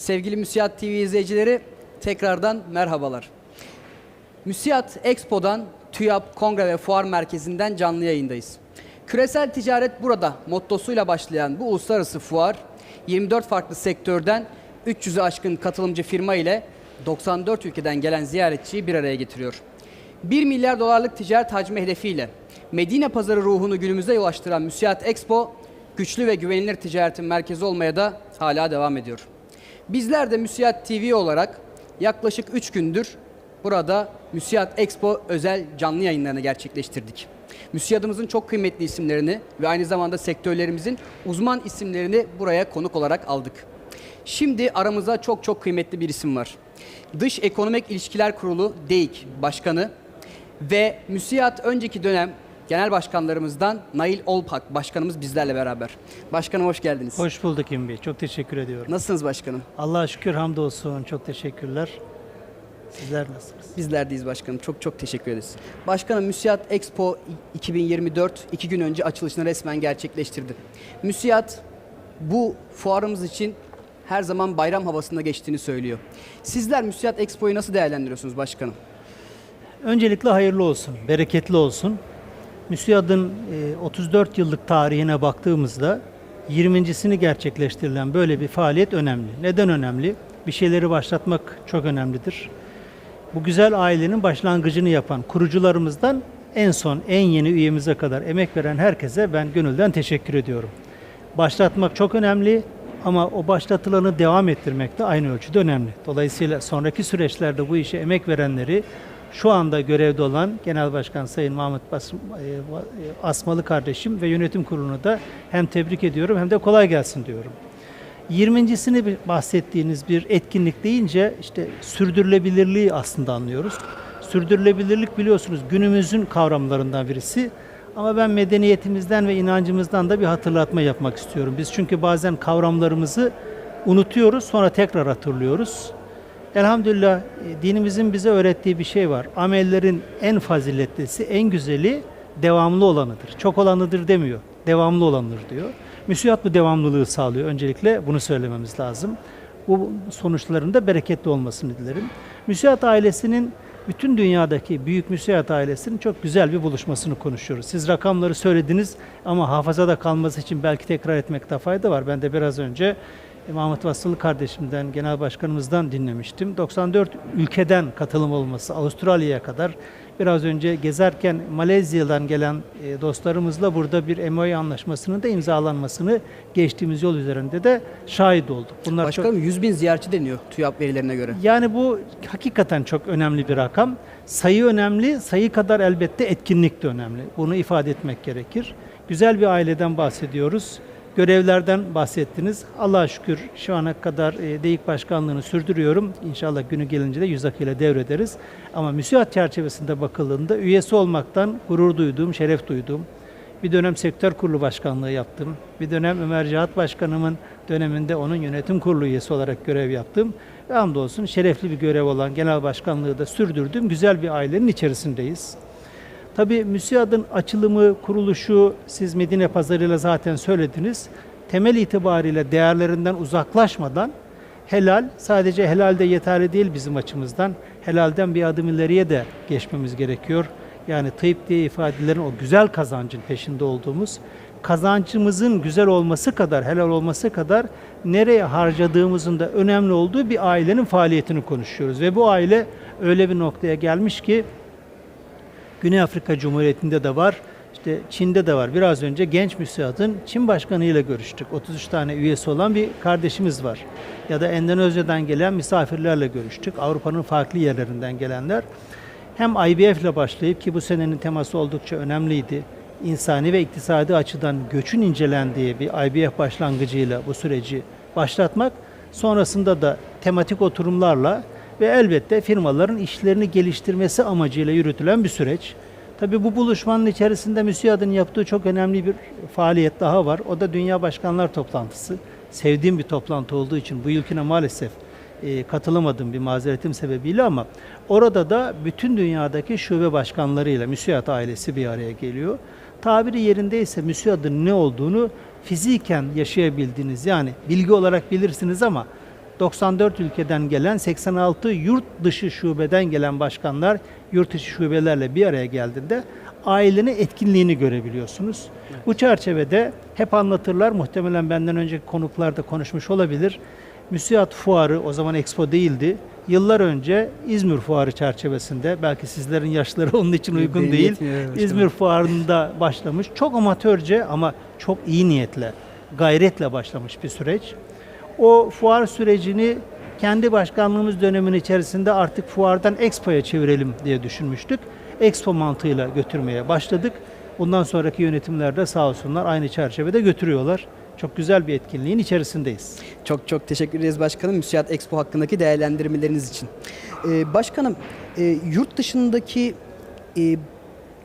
Sevgili Müsiyat TV izleyicileri tekrardan merhabalar. Müsiyat Expo'dan TÜYAP Kongre ve Fuar Merkezi'nden canlı yayındayız. Küresel ticaret burada mottosuyla başlayan bu uluslararası fuar 24 farklı sektörden 300'ü aşkın katılımcı firma ile 94 ülkeden gelen ziyaretçiyi bir araya getiriyor. 1 milyar dolarlık ticaret hacmi hedefiyle Medine pazarı ruhunu günümüze ulaştıran Müsiyat Expo güçlü ve güvenilir ticaretin merkezi olmaya da hala devam ediyor. Bizler de Müsiyat TV olarak yaklaşık 3 gündür burada Müsiyat Expo özel canlı yayınlarını gerçekleştirdik. Müsiyadımızın çok kıymetli isimlerini ve aynı zamanda sektörlerimizin uzman isimlerini buraya konuk olarak aldık. Şimdi aramızda çok çok kıymetli bir isim var. Dış Ekonomik İlişkiler Kurulu DEİK Başkanı ve Müsiyat önceki dönem genel başkanlarımızdan Nail Olpak başkanımız bizlerle beraber. Başkanım hoş geldiniz. Hoş bulduk İmbi. Çok teşekkür ediyorum. Nasılsınız başkanım? Allah'a şükür hamdolsun. Çok teşekkürler. Sizler nasılsınız? Bizlerdeyiz başkanım. Çok çok teşekkür ederiz. Başkanım Müsiyat Expo 2024 iki gün önce açılışını resmen gerçekleştirdi. Müsiyat bu fuarımız için her zaman bayram havasında geçtiğini söylüyor. Sizler Müsiyat Expo'yu nasıl değerlendiriyorsunuz başkanım? Öncelikle hayırlı olsun, bereketli olsun. MÜSİAD'ın e, 34 yıllık tarihine baktığımızda 20.sini gerçekleştirilen böyle bir faaliyet önemli. Neden önemli? Bir şeyleri başlatmak çok önemlidir. Bu güzel ailenin başlangıcını yapan kurucularımızdan en son en yeni üyemize kadar emek veren herkese ben gönülden teşekkür ediyorum. Başlatmak çok önemli ama o başlatılanı devam ettirmek de aynı ölçüde önemli. Dolayısıyla sonraki süreçlerde bu işe emek verenleri şu anda görevde olan Genel Başkan Sayın Mahmut Bas- e, Asmalı kardeşim ve yönetim kurulunu da hem tebrik ediyorum hem de kolay gelsin diyorum. 20.sini bir bahsettiğiniz bir etkinlik deyince işte sürdürülebilirliği aslında anlıyoruz. Sürdürülebilirlik biliyorsunuz günümüzün kavramlarından birisi. Ama ben medeniyetimizden ve inancımızdan da bir hatırlatma yapmak istiyorum. Biz çünkü bazen kavramlarımızı unutuyoruz sonra tekrar hatırlıyoruz. Elhamdülillah e, dinimizin bize öğrettiği bir şey var. Amellerin en faziletlisi, en güzeli devamlı olanıdır. Çok olanıdır demiyor. Devamlı olanıdır diyor. Müsiyat bu devamlılığı sağlıyor. Öncelikle bunu söylememiz lazım. Bu sonuçların da bereketli olmasını dilerim. Müsiyat ailesinin bütün dünyadaki büyük müsiyat ailesinin çok güzel bir buluşmasını konuşuyoruz. Siz rakamları söylediniz ama hafızada kalması için belki tekrar etmekte fayda var. Ben de biraz önce Mahmut Vasılı kardeşimden, genel başkanımızdan dinlemiştim. 94 ülkeden katılım olması, Avustralya'ya kadar biraz önce gezerken Malezya'dan gelen e, dostlarımızla burada bir MOU anlaşmasının da imzalanmasını geçtiğimiz yol üzerinde de şahit olduk. Bunlar çok Başkanım 100 bin ziyaretçi deniyor TÜYAP verilerine göre. yani bu hakikaten çok önemli bir rakam. Sayı önemli, sayı kadar elbette etkinlik de önemli. Bunu ifade etmek gerekir. Güzel bir aileden bahsediyoruz. Görevlerden bahsettiniz. Allah'a şükür şu ana kadar e, DEİK başkanlığını sürdürüyorum. İnşallah günü gelince de yüz akıyla devrederiz. Ama müsiat çerçevesinde bakıldığında üyesi olmaktan gurur duyduğum, şeref duyduğum, bir dönem sektör kurulu başkanlığı yaptım. Bir dönem Ömer Cihat Başkanımın döneminde onun yönetim kurulu üyesi olarak görev yaptım. Ve hamdolsun şerefli bir görev olan genel başkanlığı da sürdürdüm. Güzel bir ailenin içerisindeyiz. Tabii MÜSİAD'ın açılımı, kuruluşu siz Medine Pazarı'yla zaten söylediniz. Temel itibariyle değerlerinden uzaklaşmadan helal, sadece helal de yeterli değil bizim açımızdan. Helalden bir adım ileriye de geçmemiz gerekiyor. Yani tıyıp diye ifadelerin o güzel kazancın peşinde olduğumuz, kazancımızın güzel olması kadar, helal olması kadar nereye harcadığımızın da önemli olduğu bir ailenin faaliyetini konuşuyoruz. Ve bu aile öyle bir noktaya gelmiş ki Güney Afrika Cumhuriyeti'nde de var. İşte Çin'de de var. Biraz önce genç müsiadın Çin Başkanı ile görüştük. 33 tane üyesi olan bir kardeşimiz var. Ya da Endonezya'dan gelen misafirlerle görüştük. Avrupa'nın farklı yerlerinden gelenler. Hem IBF ile başlayıp ki bu senenin teması oldukça önemliydi. İnsani ve iktisadi açıdan göçün incelendiği bir IBF başlangıcıyla bu süreci başlatmak. Sonrasında da tematik oturumlarla ve elbette firmaların işlerini geliştirmesi amacıyla yürütülen bir süreç. Tabii bu buluşmanın içerisinde MÜSİAD'ın yaptığı çok önemli bir faaliyet daha var. O da Dünya Başkanlar Toplantısı. Sevdiğim bir toplantı olduğu için bu yılkine maalesef e, katılamadım bir mazeretim sebebiyle ama orada da bütün dünyadaki şube başkanlarıyla MÜSİAD ailesi bir araya geliyor. Tabiri yerindeyse MÜSİAD'ın ne olduğunu fiziken yaşayabildiğiniz yani bilgi olarak bilirsiniz ama 94 ülkeden gelen 86 yurt dışı şubeden gelen başkanlar yurt dışı şubelerle bir araya geldiğinde ailenin etkinliğini görebiliyorsunuz. Bu çerçevede hep anlatırlar muhtemelen benden önceki konuklar da konuşmuş olabilir. Müsiat Fuarı o zaman Expo değildi. Yıllar önce İzmir Fuarı çerçevesinde belki sizlerin yaşları onun için uygun Benim değil. evet. İzmir Fuarı'nda başlamış. Çok amatörce ama çok iyi niyetle, gayretle başlamış bir süreç. O fuar sürecini kendi başkanlığımız döneminin içerisinde artık fuardan Expo'ya çevirelim diye düşünmüştük. Expo mantığıyla götürmeye başladık. Bundan sonraki yönetimlerde sağ olsunlar aynı çerçevede götürüyorlar. Çok güzel bir etkinliğin içerisindeyiz. Çok çok teşekkür ederiz başkanım Müsiyat Expo hakkındaki değerlendirmeleriniz için. Ee, başkanım e, yurt dışındaki e,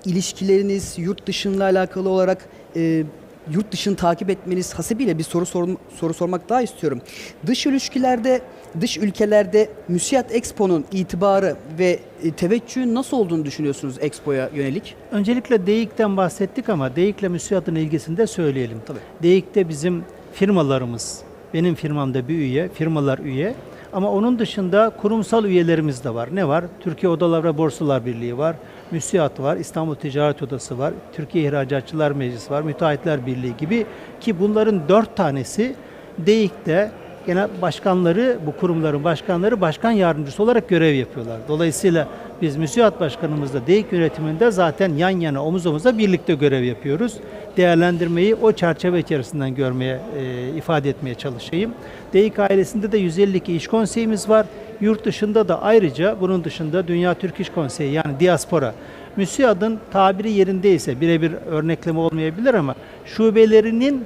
ilişkileriniz yurt dışıyla alakalı olarak e, yurt dışını takip etmeniz hasebiyle bir soru sorm- soru sormak daha istiyorum. Dış ilişkilerde dış ülkelerde Müsiyat Expo'nun itibarı ve e, teveccühü nasıl olduğunu düşünüyorsunuz Expo'ya yönelik? Öncelikle DEİK'ten bahsettik ama DEİK'le müsiyatın ilgisini de söyleyelim. Tabii. DEİK'te bizim firmalarımız, benim firmamda bir üye, firmalar üye. Ama onun dışında kurumsal üyelerimiz de var. Ne var? Türkiye Odalar ve Borsalar Birliği var, müsiyat var, İstanbul Ticaret Odası var, Türkiye İhracatçılar Meclisi var, Müteahhitler Birliği gibi ki bunların dört tanesi DEİK'te genel başkanları, bu kurumların başkanları başkan yardımcısı olarak görev yapıyorlar. Dolayısıyla biz müsiyat başkanımızla DEİK yönetiminde zaten yan yana omuz omuza birlikte görev yapıyoruz. Değerlendirmeyi o çerçeve içerisinden görmeye, e, ifade etmeye çalışayım. DEİK ailesinde de 152 iş konseyimiz var. Yurt dışında da ayrıca bunun dışında Dünya Türk İş Konseyi yani diaspora. MÜSİAD'ın tabiri yerindeyse birebir örnekleme olmayabilir ama şubelerinin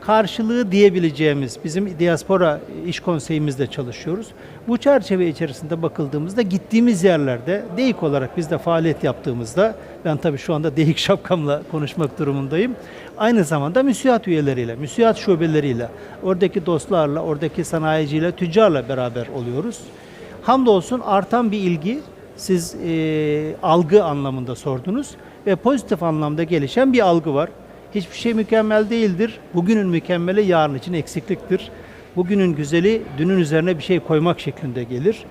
karşılığı diyebileceğimiz bizim diaspora iş konseyimizde çalışıyoruz. Bu çerçeve içerisinde bakıldığımızda gittiğimiz yerlerde DEİK olarak biz de faaliyet yaptığımızda ben tabii şu anda DEİK şapkamla konuşmak durumundayım. Aynı zamanda müsiyat üyeleriyle, müsiyat şubeleriyle, oradaki dostlarla, oradaki sanayiciyle, tüccarla beraber oluyoruz. Hamdolsun artan bir ilgi siz e, algı anlamında sordunuz ve pozitif anlamda gelişen bir algı var. Hiçbir şey mükemmel değildir. Bugünün mükemmeli yarın için eksikliktir. Bugünün güzeli dünün üzerine bir şey koymak şeklinde gelir.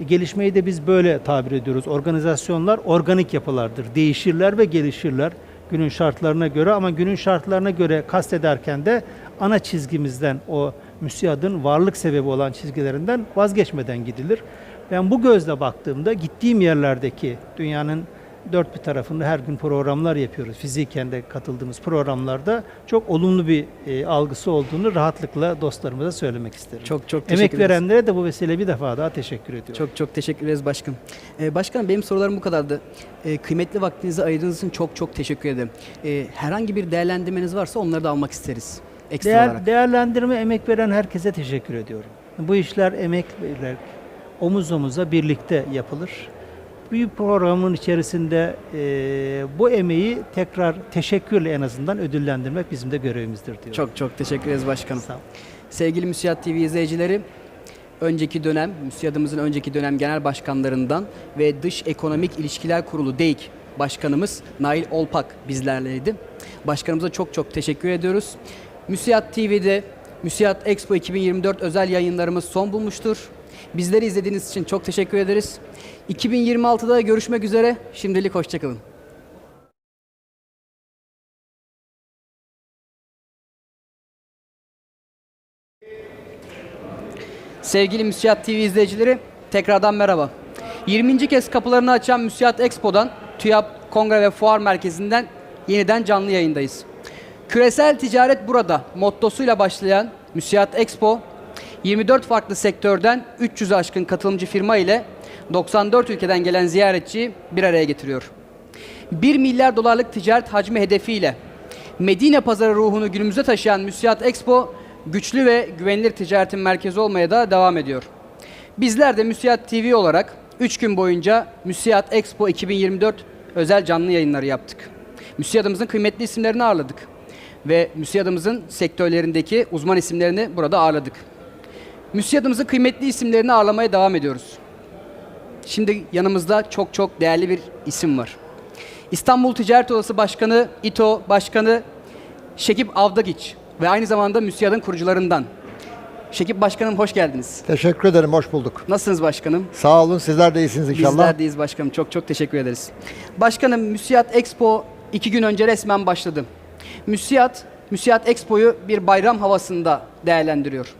E, Gelişmeyi de biz böyle tabir ediyoruz. Organizasyonlar organik yapılardır. Değişirler ve gelişirler günün şartlarına göre ama günün şartlarına göre kastederken de ana çizgimizden o müsiyadın varlık sebebi olan çizgilerinden vazgeçmeden gidilir. Ben bu gözle baktığımda gittiğim yerlerdeki dünyanın dört bir tarafında her gün programlar yapıyoruz. Fiziken de katıldığımız programlarda çok olumlu bir e, algısı olduğunu rahatlıkla dostlarımıza söylemek isterim. Çok çok teşekkür Emek ederiz. verenlere de bu vesile bir defa daha teşekkür ediyorum. Çok çok teşekkür ederiz başkanım. Ee, başkanım benim sorularım bu kadardı. Ee, kıymetli vaktinizi ayırdığınız için çok çok teşekkür ederim. Ee, herhangi bir değerlendirmeniz varsa onları da almak isteriz. Ekstra Değer, olarak. değerlendirme emek veren herkese teşekkür ediyorum. Bu işler emek verilerek omuz omuza birlikte yapılır. Büyük programın içerisinde e, bu emeği tekrar teşekkürle en azından ödüllendirmek bizim de görevimizdir diyorum. Çok çok teşekkür ederiz başkanım. sağ. Sevgili Müsiyat TV izleyicileri, önceki dönem, Müsiyadımızın önceki dönem genel başkanlarından ve Dış Ekonomik İlişkiler Kurulu DEİK Başkanımız Nail Olpak bizlerleydi. Başkanımıza çok çok teşekkür ediyoruz. Müsiyat TV'de Müsiyat Expo 2024 özel yayınlarımız son bulmuştur. Bizleri izlediğiniz için çok teşekkür ederiz. 2026'da görüşmek üzere. Şimdilik hoşçakalın. Sevgili Müsiyat TV izleyicileri, tekrardan merhaba. 20. kez kapılarını açan Müsiyat Expo'dan, TÜYAP Kongre ve Fuar Merkezi'nden yeniden canlı yayındayız. Küresel ticaret burada mottosuyla başlayan Müsiyat Expo, 24 farklı sektörden 300'ü aşkın katılımcı firma ile 94 ülkeden gelen ziyaretçiyi bir araya getiriyor. 1 milyar dolarlık ticaret hacmi hedefiyle Medine pazarı ruhunu günümüze taşıyan Müsiyat Expo güçlü ve güvenilir ticaretin merkezi olmaya da devam ediyor. Bizler de Müsiyat TV olarak 3 gün boyunca Müsiyat Expo 2024 özel canlı yayınları yaptık. Müsiyadımızın kıymetli isimlerini ağırladık ve Müsiyadımızın sektörlerindeki uzman isimlerini burada ağırladık. Müsiyadımızın kıymetli isimlerini ağırlamaya devam ediyoruz. Şimdi yanımızda çok çok değerli bir isim var. İstanbul Ticaret Odası Başkanı, İTO Başkanı Şekip Avdagiç ve aynı zamanda MÜSİAD'ın kurucularından. Şekip Başkanım hoş geldiniz. Teşekkür ederim, hoş bulduk. Nasılsınız başkanım? Sağ olun, sizler de iyisiniz inşallah. Bizler deyiz başkanım. Çok çok teşekkür ederiz. Başkanım Müsiyat Expo iki gün önce resmen başladı. Müsiyat, Müsiyat Expo'yu bir bayram havasında değerlendiriyor.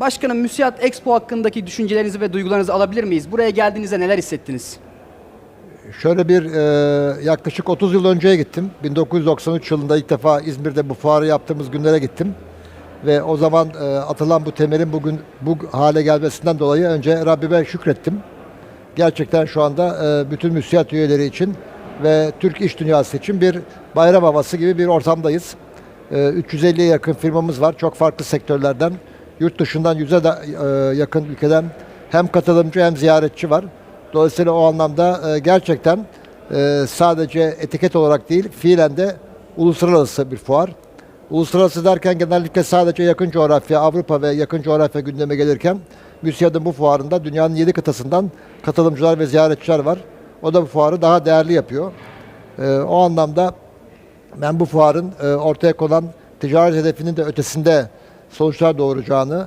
Başkanım Müsiyat Expo hakkındaki düşüncelerinizi ve duygularınızı alabilir miyiz? Buraya geldiğinizde neler hissettiniz? Şöyle bir e, yaklaşık 30 yıl önceye gittim. 1993 yılında ilk defa İzmir'de bu fuarı yaptığımız günlere gittim. Ve o zaman e, atılan bu temelin bugün bu hale gelmesinden dolayı önce Rabbime şükrettim. Gerçekten şu anda e, bütün müsiyat üyeleri için ve Türk iş dünyası için bir bayram havası gibi bir ortamdayız. E, 350'ye yakın firmamız var. Çok farklı sektörlerden. Yurt dışından 100'e de e, yakın ülkeden hem katılımcı hem ziyaretçi var. Dolayısıyla o anlamda e, gerçekten e, sadece etiket olarak değil, fiilen de uluslararası bir fuar. Uluslararası derken genellikle sadece yakın coğrafya, Avrupa ve yakın coğrafya gündeme gelirken MÜSİAD'ın bu fuarında dünyanın 7 kıtasından katılımcılar ve ziyaretçiler var. O da bu fuarı daha değerli yapıyor. E, o anlamda ben bu fuarın e, ortaya konan ticaret hedefinin de ötesinde sonuçlar doğuracağını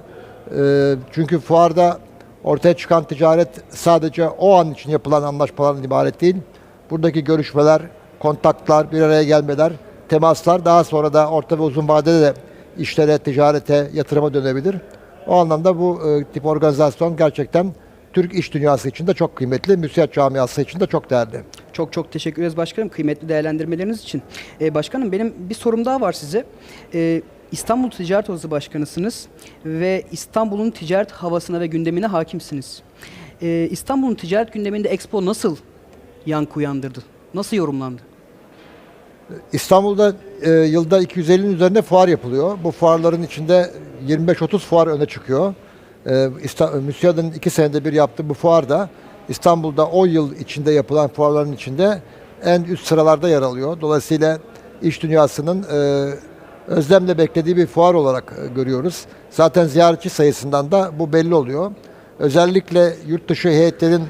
e, çünkü fuarda ortaya çıkan ticaret sadece o an için yapılan anlaşmalardan ibaret değil. Buradaki görüşmeler, kontaklar, bir araya gelmeler, temaslar daha sonra da orta ve uzun vadede de işlere, ticarete, yatırıma dönebilir. O anlamda bu e, tip organizasyon gerçekten Türk iş dünyası için de çok kıymetli, müsiyat camiası için de çok değerli. Çok çok teşekkür ederiz başkanım kıymetli değerlendirmeleriniz için. Ee, başkanım benim bir sorum daha var size. Ee, İstanbul Ticaret Odası Başkanısınız ve İstanbul'un ticaret havasına ve gündemine hakimsiniz. Ee, İstanbul'un ticaret gündeminde Expo nasıl yankı uyandırdı? Nasıl yorumlandı? İstanbul'da e, yılda 250'nin üzerinde fuar yapılıyor. Bu fuarların içinde 25-30 fuar öne çıkıyor. E, MÜSİAD'ın iki senede bir yaptığı bu fuarda İstanbul'da 10 yıl içinde yapılan fuarların içinde en üst sıralarda yer alıyor. Dolayısıyla iş dünyasının e, özlemle beklediği bir fuar olarak e, görüyoruz. Zaten ziyaretçi sayısından da bu belli oluyor. Özellikle yurt dışı heyetlerin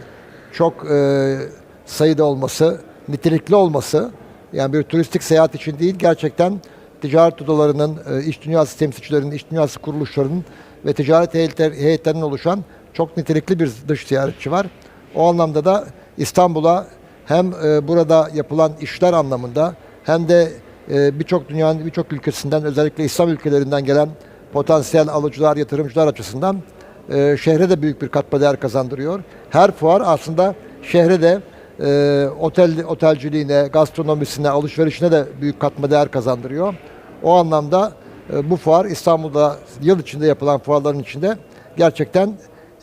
çok e, sayıda olması, nitelikli olması, yani bir turistik seyahat için değil, gerçekten ticaret odalarının, e, iş dünyası temsilcilerinin, iş dünyası kuruluşlarının ve ticaret heyetler, heyetlerinden oluşan çok nitelikli bir dış ziyaretçi var. O anlamda da İstanbul'a hem e, burada yapılan işler anlamında hem de e, birçok dünyanın birçok ülkesinden özellikle İslam ülkelerinden gelen potansiyel alıcılar, yatırımcılar açısından e, şehre de büyük bir katma değer kazandırıyor. Her fuar aslında şehre de e, otel otelciliğine, gastronomisine, alışverişine de büyük katma değer kazandırıyor. O anlamda e, bu fuar İstanbul'da yıl içinde yapılan fuarların içinde gerçekten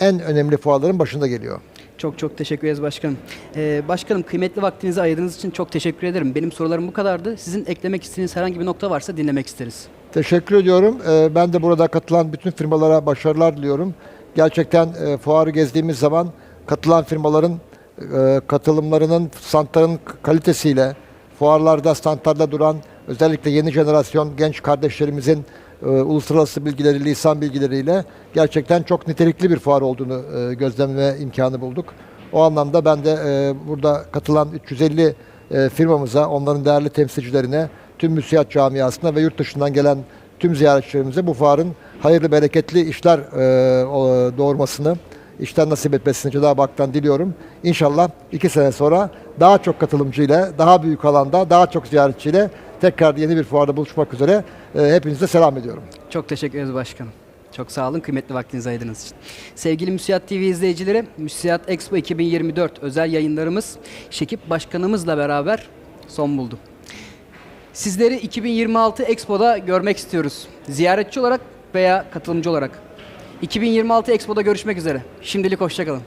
en önemli fuarların başında geliyor. Çok çok teşekkür ederiz başkanım. Ee, başkanım kıymetli vaktinizi ayırdığınız için çok teşekkür ederim. Benim sorularım bu kadardı. Sizin eklemek istediğiniz herhangi bir nokta varsa dinlemek isteriz. Teşekkür ediyorum. Ee, Ben de burada katılan bütün firmalara başarılar diliyorum. Gerçekten e, fuarı gezdiğimiz zaman katılan firmaların e, katılımlarının standların kalitesiyle, fuarlarda standlarda duran özellikle yeni jenerasyon genç kardeşlerimizin e, uluslararası bilgileri, lisan bilgileriyle gerçekten çok nitelikli bir fuar olduğunu e, gözlemleme imkanı bulduk. O anlamda ben de e, burada katılan 350 e, firmamıza, onların değerli temsilcilerine, tüm müsiyat camiasına ve yurt dışından gelen tüm ziyaretçilerimize bu fuarın hayırlı, bereketli işler e, doğurmasını, işler nasip etmesini Cenab-ı Hak'tan diliyorum. İnşallah iki sene sonra daha çok katılımcıyla, daha büyük alanda, daha çok ziyaretçiyle tekrar yeni bir fuarda buluşmak üzere e, hepinize selam ediyorum. Çok teşekkür ederiz başkanım. Çok sağ olun kıymetli vaktinizi ayırdığınız için. Sevgili Müsiyat TV izleyicileri, Müsiyat Expo 2024 özel yayınlarımız Şekip Başkanımızla beraber son buldu. Sizleri 2026 Expo'da görmek istiyoruz. Ziyaretçi olarak veya katılımcı olarak. 2026 Expo'da görüşmek üzere. Şimdilik hoşçakalın.